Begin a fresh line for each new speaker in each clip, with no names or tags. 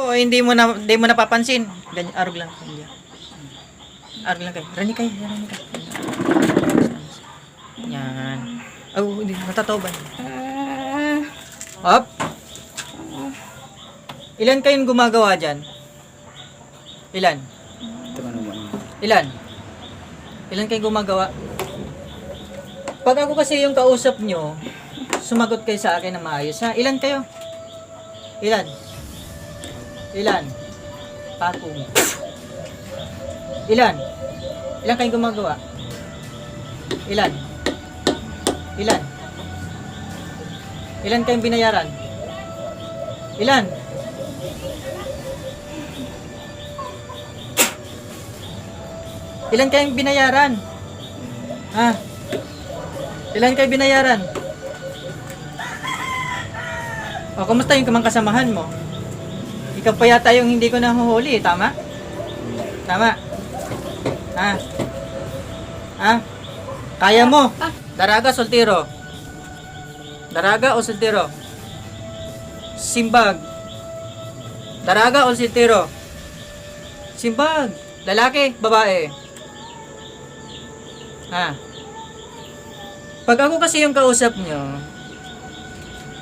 Oo, hindi mo na hindi mo napapansin. Ganyan, arog lang. Hindi. Arog lang kayo. Rani kayo, rani kayo. Yan. Oh, hindi matatoban. Up. Ilan kayong gumagawa diyan? Ilan? Ilan? Ilan kayong gumagawa? Pag ako kasi yung kausap nyo, sumagot kayo sa akin na maayos, ha? Ilan kayo? Ilan? Ilan? Pakong. Ilan? Ilan kayong gumagawa? Ilan? Ilan? Ilan kayong binayaran? Ilan? Ilan kayong binayaran? Ha? Ilan kayo binayaran? O, kumusta yung kamang kasamahan mo? Ikaw pa yata yung hindi ko nahuhuli, tama? Tama? Ha? Ha? Kaya mo? Daraga, soltero? Daraga o soltero? Simbag? Daraga o soltero? Simbag? Lalaki? Babae? Ha? Pag ako kasi yung kausap nyo,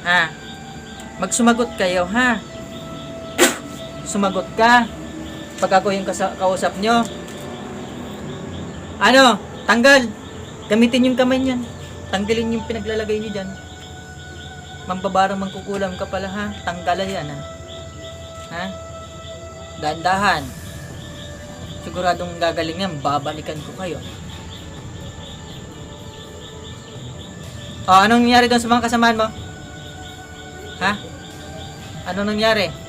ha? Magsumagot kayo, ha? Sumagot ka. Pag ako yung kausap nyo. Ano? Tanggal. Gamitin yung kamay niyan. Tanggalin yung pinaglalagay niyo dyan. Mambabarang mangkukulam ka pala, ha? Tanggalan yan, ha? Ha? Dahan-dahan. Siguradong gagaling yan. Babalikan ko kayo. O, anong nangyari doon sa mga kasamaan mo? Ha? Ano nangyari?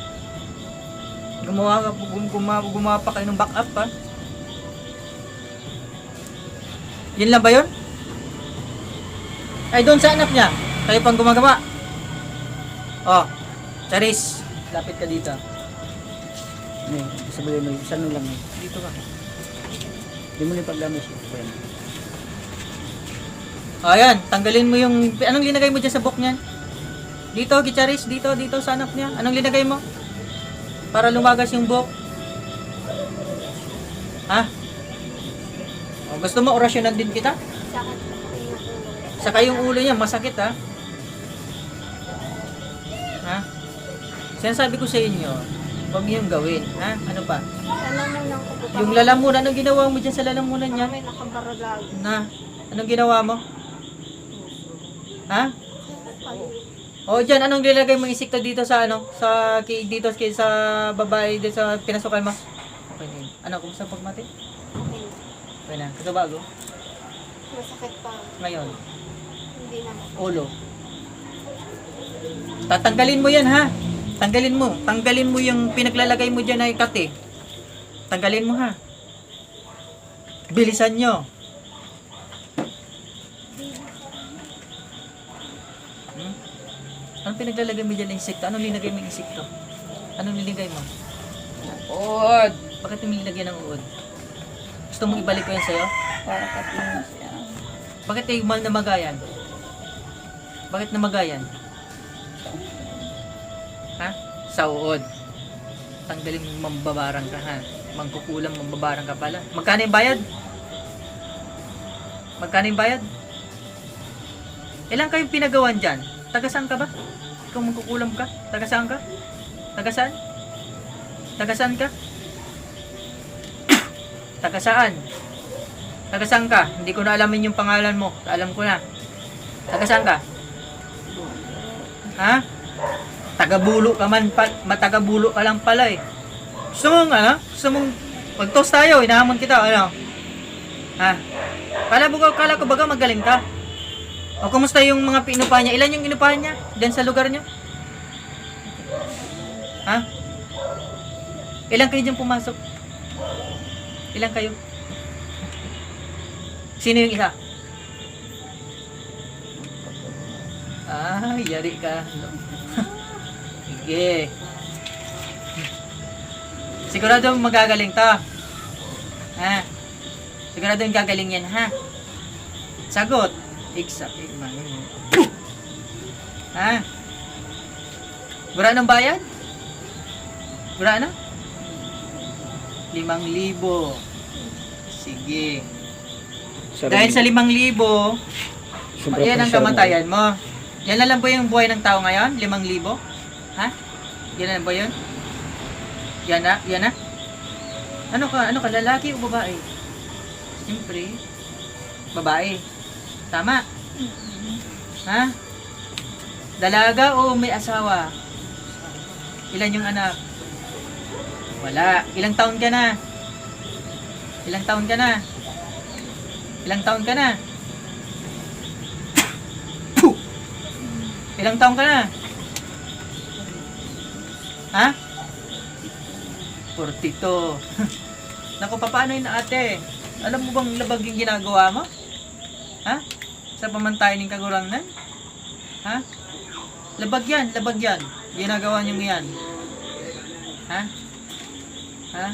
Gumawa ka, gum, gumawa, gumawa pa kayo ng backup pa? Yun lang ba yun? Ay, doon sa anak niya. Kayo pang gumagawa. Oh, Charis, lapit ka dito.
Ano sabihin mo, isa lang eh.
Dito ka.
Hindi mo. Ayan.
Oh, ayan. Tanggalin mo yung... Anong linagay mo dyan sa book niyan? Dito, Gicharis. Dito, dito sa anak niya. Anong linagay mo? Para lumagas yung book. Ha? Oh, gusto mo orasyonan din kita? Saka yung ulo niya, masakit ha? Ha? Sinasabi ko sa inyo, huwag niyong gawin. Ha? Ano pa?
Lalamunan ko po.
Yung lalamunan, anong ginawa mo dyan sa lalamunan niya?
May nakabaralag.
Na, anong ginawa mo? Ha? O dyan, anong nilagay mo insekto dito sa ano? Sa ki, dito kay sa babae dito sa pinasukan mo? Okay na yun. Ano, kumusta pagmati? Okay na. Kasi bago?
Masakit pa.
Ngayon,
Hindi naman.
ulo. Tatanggalin mo yan ha. Tanggalin mo. Tanggalin mo yung pinaglalagay mo dyan ay kate. Tanggalin mo ha. Bilisan nyo. Anong pinaglalagay mo dyan na insekto? Anong linagay mo yung insekto? Anong nilagay mo? Uod! Bakit mo nilagay ng uod? Gusto mong ibalik ko yan sa'yo?
Para katingin siya.
Bakit kayo mal na magayan? Bakit na magayan? Ha? Sa uod. Tanggalin mo mambabarang ka ha. Mangkukulam mambabarang ka pala. Magkano yung bayad? Magkano yung bayad? Ilan kayong pinagawan dyan? Tagasaan ka ba? Ikaw mangkukulam ka? Tagasaan ka? Tagasaan? Tagasaan ka? Tagasaan? Tagasaan ka? Hindi ko na alamin yung pangalan mo. Alam ko na. Tagasaan ka? Ha? Tagabulo ka man pa, matagabulo ka lang pala eh. Gusto mong ano? Gusto mong mag-toast tayo, inahamon kita, ano? Ha? Kala ko, kala ko baga magaling ka. O kumusta yung mga pinupa niya? Ilan yung inupahan niya? Diyan sa lugar niyo? Ha? Ilan kayo dyan pumasok? Ilan kayo? Sino yung isa? Ah, yari ka. Sige. Sigurado magagaling to. Ha? Sigurado yung gagaling yan, ha? Sagot. Exact. Ha? Wala ng bayad? Wala na? Limang libo. Sige.
Sarili.
Dahil sa limang libo,
Sobra
yan ang kamatayan mo. Yan na lang ba yung buhay ng tao ngayon? Limang libo? Ha? Yan na lang ba yun? Yan na? Yan na? Ano ka? Ano ka? Lalaki o babae? Siyempre, babae. Tama? Ha? Dalaga o may asawa? Ilan yung anak? Wala. Ilang taon ka na? Ilang taon ka na? Ilang taon ka na? Ilang taon ka na? Ha? 42. Naku, paano yun ate? Alam mo bang labag yung ginagawa mo? Ha? Sa pamantayan ng kagurangan? Ha? Labag yan, labag yan. Ginagawa niyo yan. Ha? Ha?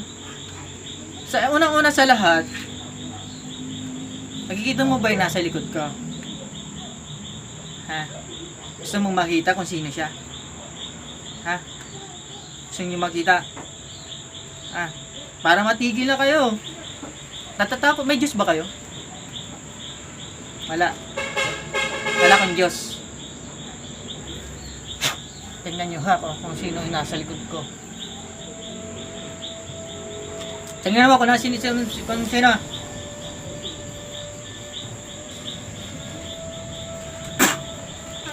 Sa unang-una sa lahat, nakikita mo ba yung nasa likod ko? Ha? Gusto mong makita kung sino siya? Ha? Gusto niyo makita? Ha? Para matigil na kayo. Natatakot, may Diyos ba kayo? Wala. Wala kang Diyos. Tingnan nyo ha kung, kung sino yung nasa likod ko. Tingnan mo kung nasa sino, kung sino.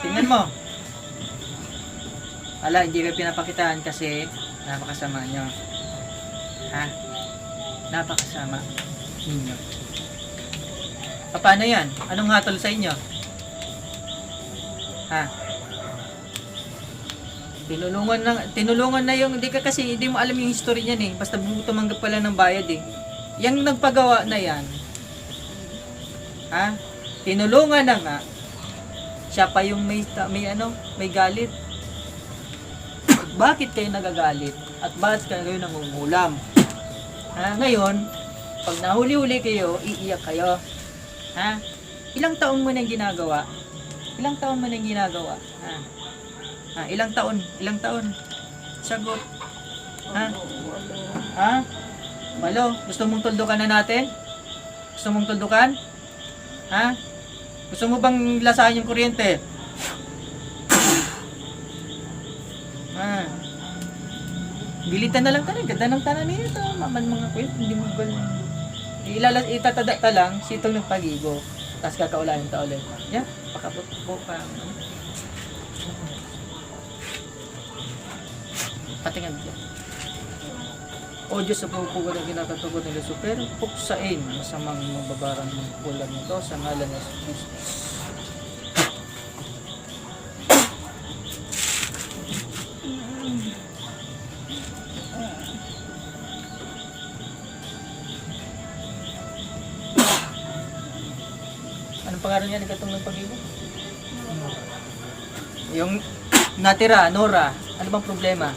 Tingnan mo. Ala, hindi kayo pinapakitaan kasi napakasama nyo. Ha? Napakasama ninyo. Pa- Paano yan? Anong hatol sa inyo? Ha? Tinulungan na, tinulungan na yung, hindi ka kasi, hindi mo alam yung history niyan eh. Basta tumanggap pala ng bayad eh. Yang nagpagawa na yan, ha? Tinulungan na nga, siya pa yung may, may ano, may galit. bakit kayo nagagalit? At bakit kayo nangungulam? Ha? Ngayon, pag nahuli-huli kayo, iiyak kayo. Ha? Ilang taon mo nang ginagawa? Ilang taon mo nang ginagawa? Ha? Ha? Ilang taon? Ilang taon? Sagot. Ha? Ha? Malo, gusto mong tuldukan na natin? Gusto mong tuldukan? Ha? Gusto mo bang lasahan yung kuryente? Ah. Bilitan na lang tanan, ganda ng tanan nito. Maman mga kwet, hindi mo ba Ilalas itatada ka lang sitong ng pagigo. Tapos kakaulanin ta ulit. Yeah, pakabot po pa. ano. Patingan dyan. O Diyos sa pagpupugo na ginakatugod Leso, pero puksain masamang mababarang ng kulang nito sa ngalan ng Jesus. Pangalan niya nagkatong ng pag-ibig? Yung natira, Nora, ano bang problema?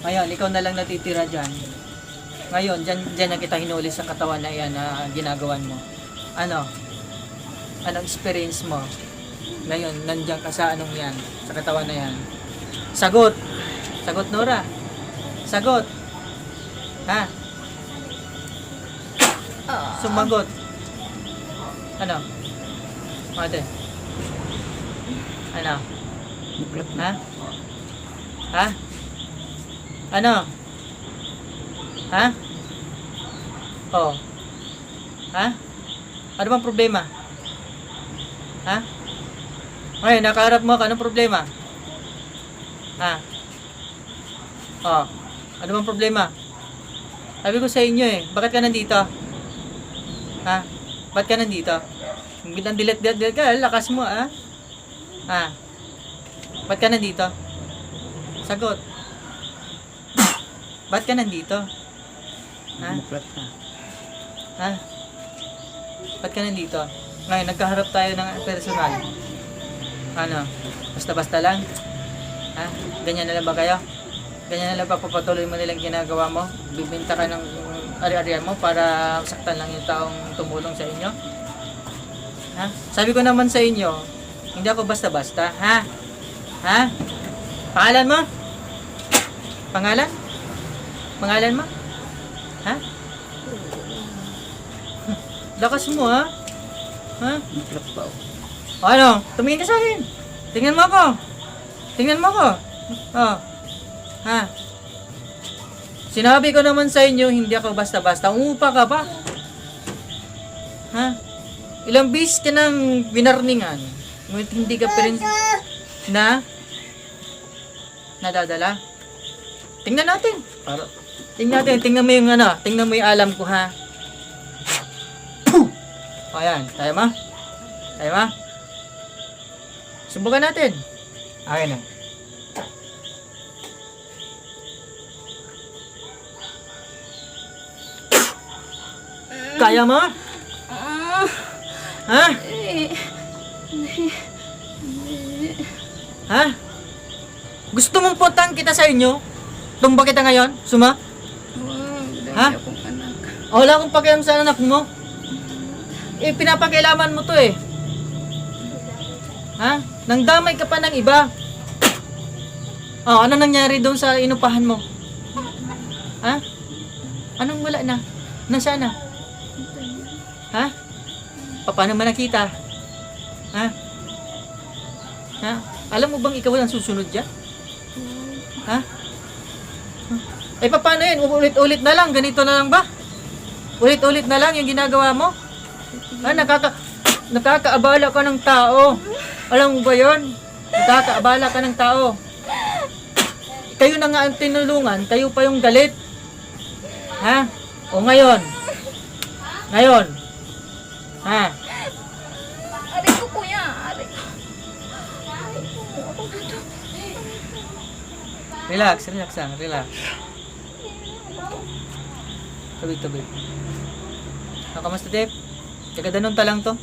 Ngayon, ikaw na lang natitira dyan. Ngayon, dyan, dyan na kita hinuli sa katawan na yan na ginagawan mo. Ano? Anong experience mo? Ngayon, nandiyan ka sa anong yan, sa katawan na yan. Sagot! Sagot, Nora! Sagot! Ha? Sumagot! Ano? Ate? Ano?
Buklat
Ha? Ha? Ano? Ha? Oh. Ha? Ano bang problema? Ha? Ngayon, nakaharap mo ka. Anong problema? Ha? Oh. Ano bang problema? Sabi ko sa inyo eh, bakit ka nandito? Ha? Bakit ka nandito? Bilang dilet dilet dilet ka, lakas mo ah. Ha? Ba't ka nandito? Sagot. Ba't ka nandito? Ha?
Buklat na.
Ha? Ba't ka nandito? Ngayon, nagkaharap tayo ng personal. Ano? Basta-basta lang? Ha? Ganyan na lang ba kayo? Ganyan na lang papapatuloy mo nilang ginagawa mo? Bibinta ka ng ari-arian mo para saktan lang yung taong tumulong sa inyo? Ha? Sabi ko naman sa inyo, hindi ako basta-basta, ha? Ha? Pangalan mo? Pangalan? Pangalan mo? Ha? Lakas mo, ha? Ha? O, ano? Tumingin ka sa akin. Tingnan mo ako. Tingnan mo ako. Oh. Ha? Sinabi ko naman sa inyo, hindi ako basta-basta. Umupa ka pa. Ha? Ilang bis ka nang binarningan. Ngunit hindi ka pa rin na nadadala. Tingnan natin. Para, tingnan natin. Tingnan mo yung ano. Tingnan mo yung alam ko, ha? Puh! O, ayan. Tayo ma? Tayo ma? Subukan natin. Okay na. Kaya mo?
Ah,
Ha? Ha? Gusto mong puntahan kita sa inyo? Tumba kita ngayon? Suma? Ha? O, wala akong pakialam sa anak mo. Eh, pinapakailaman mo to eh. Ha? Nangdamay ka pa ng iba. Oh, ano nangyari doon sa inupahan mo? Ha? Anong wala na? Nasaan na? Ha? Pa- Paano man nakita? Ha? Ha? Alam mo bang ikaw ang susunod dyan? Ha? Eh, paano yun? Ulit-ulit na lang. Ganito na lang ba? Ulit-ulit na lang yung ginagawa mo? Ha? Nakaka... Nakakaabala ka ng tao. Alam mo ba yun? Nakakaabala ka ng tao. Kayo na nga ang tinulungan, kayo pa yung galit. Ha? O ngayon? Ngayon? Ha?
Aray ko, kuya. Aray ko.
Relax, relax lang, relax. Tubig, tubig. Ah, kamusta, Dave? Taga danon ta lang to.